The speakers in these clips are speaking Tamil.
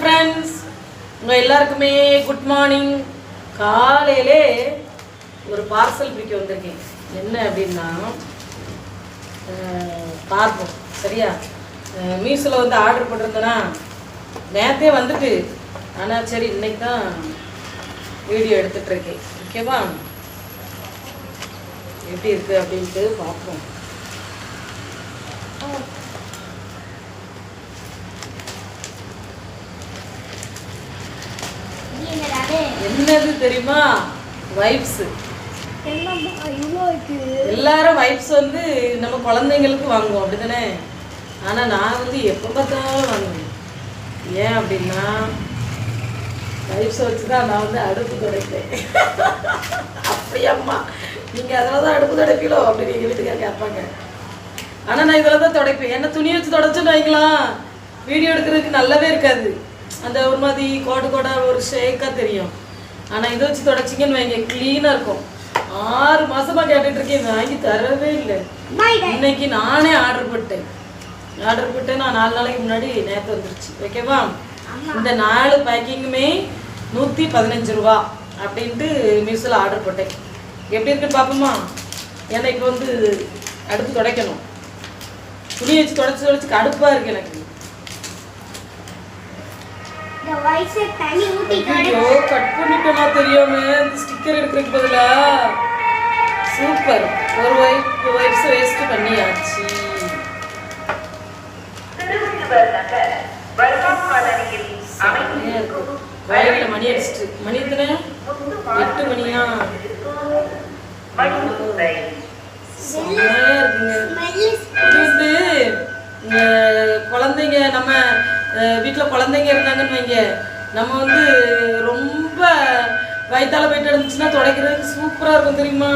ஃப்ரெண்ட்ஸ் உங்கள் எல்லாருக்குமே குட் மார்னிங் காலையிலே ஒரு பார்சல் பிடிக்க வந்திருக்கேன். என்ன அப்படின்னா பார்ப்போம் சரியா? மீஷோவில் வந்து ஆர்டர் பண்ணிருந்தேன்னா நேற்றே வந்துட்டு. ஆனால் சரி இன்னைக்கு தான் வீடியோ எடுத்துட்டு இருக்கேன் ஓகேவா எப்படி இருக்குது அப்படின்ட்டு பார்ப்போம். என்னது தெரியுமா? வைப்ஸ் எல்லாரும் வைப்ஸ் வந்து நம்ம குழந்தைங்களுக்கு வாங்குவோம் அப்படிதானே ஆனா நான் வந்து எப்போ பார்த்தாலும் வாங்குவேன். ஏன் அப்படின்னா வைப்ஸை வச்சு தான் நான் வந்து அடுப்பு துடைப்பேன். அப்படியாம்மா நீங்க அதில் தான் அடுப்பு துடைப்பீங்களோ அப்படின்னு எங்கள் வீட்டுக்கார கேட்பாங்க. ஆனா நான் இதில் தான் துடைப்பேன். என்ன துணி வச்சு துடைச்சுன்னு வைக்கலாம் வீடியோ எடுக்கிறதுக்கு நல்லாவே இருக்காது. அந்த ஒரு மாதிரி கோடு கோடா ஒரு ஷேக்காக தெரியும். ஆனா இதை வச்சு தொடச்சிங்கன்னு வைங்க க்ளீனாக இருக்கும். ஆறு மாசமா கேட்டுட்டு இருக்கேன் வாங்கி தரவே இல்லை. இன்னைக்கு நானே ஆர்டர் போட்டேன். ஆர்டர் போட்டு நான் நாலு நாளைக்கு முன்னாடி நேற்று வந்துருச்சு. ஓகேவா? இந்த நாலு பேக்கிங்குமே நூற்றி பதினஞ்சு ரூபா அப்படின்ட்டு மீஷோவில் ஆர்டர் போட்டேன். எப்படி இருக்குன்னு பார்ப்போமா? ஏன்னா இப்போ வந்து அடுப்பு துடைக்கணும். துணி வச்சு தொடச்சி தொடச்சி கடுப்பாக இருக்கு எனக்கு. இந்த வயசு தண்ணி ஊற்றி ஐயோ கட் பண்ணிட்டோமா தெரியாம. இந்த ஸ்டிக்கர் எடுக்கிறதுக்கு பதிலா? சூப்பர். ஒரு வைப் வைப்ஸ் வேஸ்ட் பண்ணியாச்சு. வயல்ல மணி அடிச்சிட்டு மணி எத்தனை? எட்டு மணியா? இருக்குங்க. இது வந்து குழந்தைங்க நம்ம வீட்டில் குழந்தைங்க இருந்தாங்கன்னு வைங்க. நம்ம வந்து ரொம்ப வயிற்றால் போயிட்டு இருந்துச்சுன்னா துடைக்கிறதுக்கு சூப்பராக இருக்கும் தெரியுமா?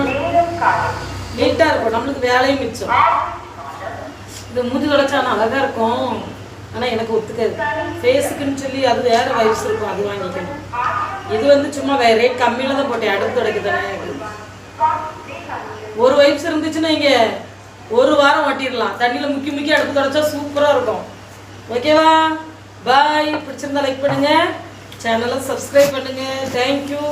நீட்டாக இருக்கும். நம்மளுக்கு வேலையும் மிச்சம். இது மூஞ்சி துடைச்சா அழகா இருக்கும். ஆனால் எனக்கு ஒத்துக்காது. ஃபேஸுக்குன்னு சொல்லி அது வேற வைப்ஸ் இருக்கும் அது வாங்கிக்கணும். இது வந்து சும்மா வேற ரேட் கம்மியில தான் போட்டேன். அடுத்து துடைக்க தானே. ஒரு வைப்ஸ் இருந்துச்சுன்னா இங்கே ஒரு வாரம் ஒட்டிடலாம் தண்ணியில் முக்கி முக்கி அடுப்பு துடைச்சா சூப்பராக இருக்கும். ஓகேவா பாய் பிடிச்சிருந்தா லைக் பண்ணுங்க. சேனலை சப்ஸ்கிரைப் பண்ணுங்க. தேங்க்யூ